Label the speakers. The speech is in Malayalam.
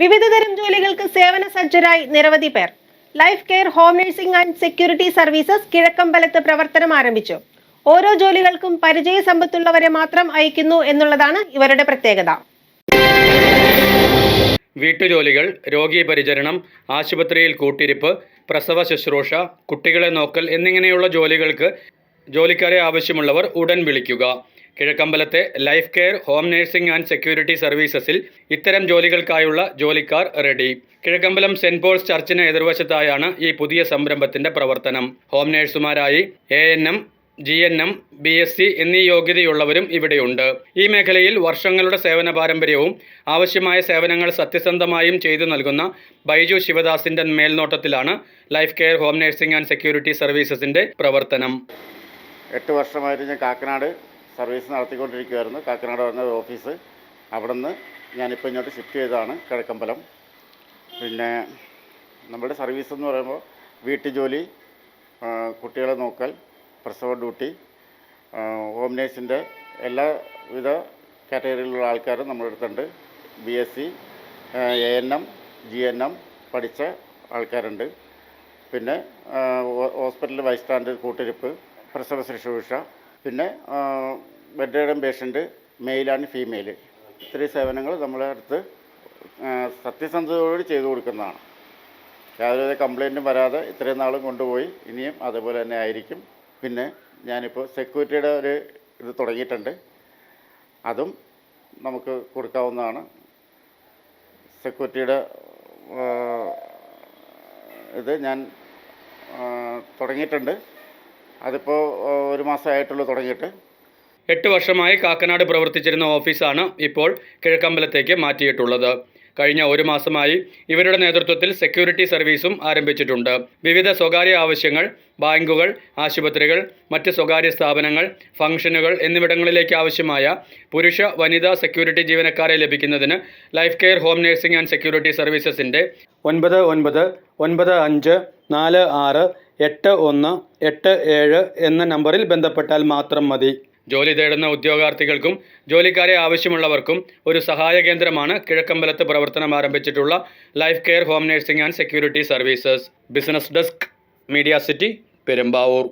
Speaker 1: വിവിധതരം ജോലികൾക്ക് സേവന സജ്ജരായി നിരവധി പേർ. Life care home nursing and security services കിഴക്കമ്പലത്ത് പ്രവർത്തനം ആരംഭിച്ചു. ഓരോ ജോലികൾക്കും പരിചയ സമ്പത്തുള്ളവരെ മാത്രം അയക്കുന്നു എന്നുള്ളതാണ് ഇവരുടെ പ്രത്യേകത.
Speaker 2: വീട്ടുജോലികൾ രോഗി പരിചരണം ആശുപത്രിയിൽ കൂട്ടിരിപ്പ് പ്രസവ ശുശ്രൂഷ കുട്ടികളെ നോക്കൽ എന്നിങ്ങനെയുള്ള ജോലികൾക്ക് ജോലിക്കാരെ ആവശ്യമുള്ളവർ ഉടൻ വിളിക്കുക. കിഴക്കമ്പലത്തെ life care home nursing and security സർവീസസിൽ ഇത്തരം ജോലികൾക്കായുള്ള ജോലിക്കാർ റെഡി. കിഴക്കമ്പലം സെന്റ് പോൾസ് ചർച്ചിന് എതിർവശത്തായാണ് ഈ പുതിയ സംരംഭത്തിന്റെ പ്രവർത്തനം. Home നഴ്സുമാരായി A N M G N M B S C എന്നീ യോഗ്യതയുള്ളവരും ഇവിടെയുണ്ട്. ഈ മേഖലയിൽ വർഷങ്ങളുടെ സേവന പാരമ്പര്യവും ആവശ്യമായ സേവനങ്ങൾ സത്യസന്ധമായും ചെയ്തു നൽകുന്ന ബൈജു ശിവദാസിന്റെ മേൽനോട്ടത്തിലാണ് life care home nursing and security സർവീസസിന്റെ പ്രവർത്തനം.
Speaker 3: എട്ട് വർഷമായിട്ട് ഞാൻ കാക്കനാട് സർവീസ് നടത്തിക്കൊണ്ടിരിക്കുകയായിരുന്നു കാക്കനാട് പറഞ്ഞ ഓഫീസ്. അവിടെ നിന്ന് ഞാനിപ്പോൾ ഇങ്ങോട്ട് ഷിഫ്റ്റ് ചെയ്തതാണ് കിഴക്കമ്പലം. പിന്നെ നമ്മുടെ സർവീസ് എന്ന് പറയുമ്പോൾ വീട്ടു ജോലി കുട്ടികളെ നോക്കൽ പ്രസവ ഡ്യൂട്ടി ഹോം നേഴ്സിന്റെ എല്ലാവിധ കാറ്റഗറിയിലുള്ള ആൾക്കാരും നമ്മുടെ അടുത്തുണ്ട്. B S C A N M G N M പഠിച്ച ആൾക്കാരുണ്ട്. പിന്നെ ഹോസ്പിറ്റലിൽ വൈസ് ബൈസ്റ്റാൻഡ് കൂട്ടിരിപ്പ് പ്രസവ ശുശ്രൂഷ പിന്നെ bed ridden patient male and female ഇത്രയും സേവനങ്ങൾ നമ്മളെ അടുത്ത് സത്യസന്ധതയോട് ചെയ്തു കൊടുക്കുന്നതാണ്. യാതൊരു കംപ്ലൈന്റും വരാതെ ഇത്രയും നാളും കൊണ്ടുപോയി ഇനിയും അതുപോലെ തന്നെ ആയിരിക്കും. പിന്നെ ഞാനിപ്പോൾ സെക്യൂരിറ്റിയുടെ ഒരു ഇത് തുടങ്ങിയിട്ടുണ്ട്. അതും നമുക്ക് കൊടുക്കാവുന്നതാണ്. സെക്യൂരിറ്റിയുടെ ഇത് ഞാൻ തുടങ്ങിയിട്ടുണ്ട്. അതിപ്പോൾ ഒരു മാസമായിട്ടുള്ളൂ തുടങ്ങിയിട്ട്.
Speaker 2: എട്ട് വർഷമായി കാക്കനാട് പ്രവർത്തിച്ചിരുന്ന ഓഫീസാണ് ഇപ്പോൾ കിഴക്കമ്പലത്തേക്ക് മാറ്റിയിട്ടുള്ളത്. കഴിഞ്ഞ ഒരു മാസമായി ഇവരുടെ നേതൃത്വത്തിൽ സെക്യൂരിറ്റി സർവീസും ആരംഭിച്ചിട്ടുണ്ട്. വിവിധ സ്വകാര്യ ആവശ്യങ്ങൾ ബാങ്കുകൾ ആശുപത്രികൾ മറ്റ് സ്വകാര്യ സ്ഥാപനങ്ങൾ ഫംഗ്ഷനുകൾ എന്നിവിടങ്ങളിലേക്ക് ആവശ്യമായ പുരുഷ വനിതാ സെക്യൂരിറ്റി ജീവനക്കാരെ ലഭിക്കുന്നതിന് life care home nursing and security സർവീസസിന്റെ ഒൻപത് ഒൻപത് ഒൻപത് അഞ്ച് നാല് ആറ് എട്ട് ഒന്ന് എട്ട് ഏഴ് എന്ന നമ്പറിൽ ബന്ധപ്പെട്ടാൽ മാത്രം മതി. ജോലി തേടുന്ന ഉദ്യോഗാർത്ഥികൾക്കും ജോലിക്കാരെ ആവശ്യമുള്ളവർക്കും ഒരു സഹായ കേന്ദ്രമാണ് കിഴക്കമ്പലത്ത് പ്രവർത്തനം ആരംഭിച്ചിട്ടുള്ള life care home nursing and security services. Business desk media city Perumbavoor.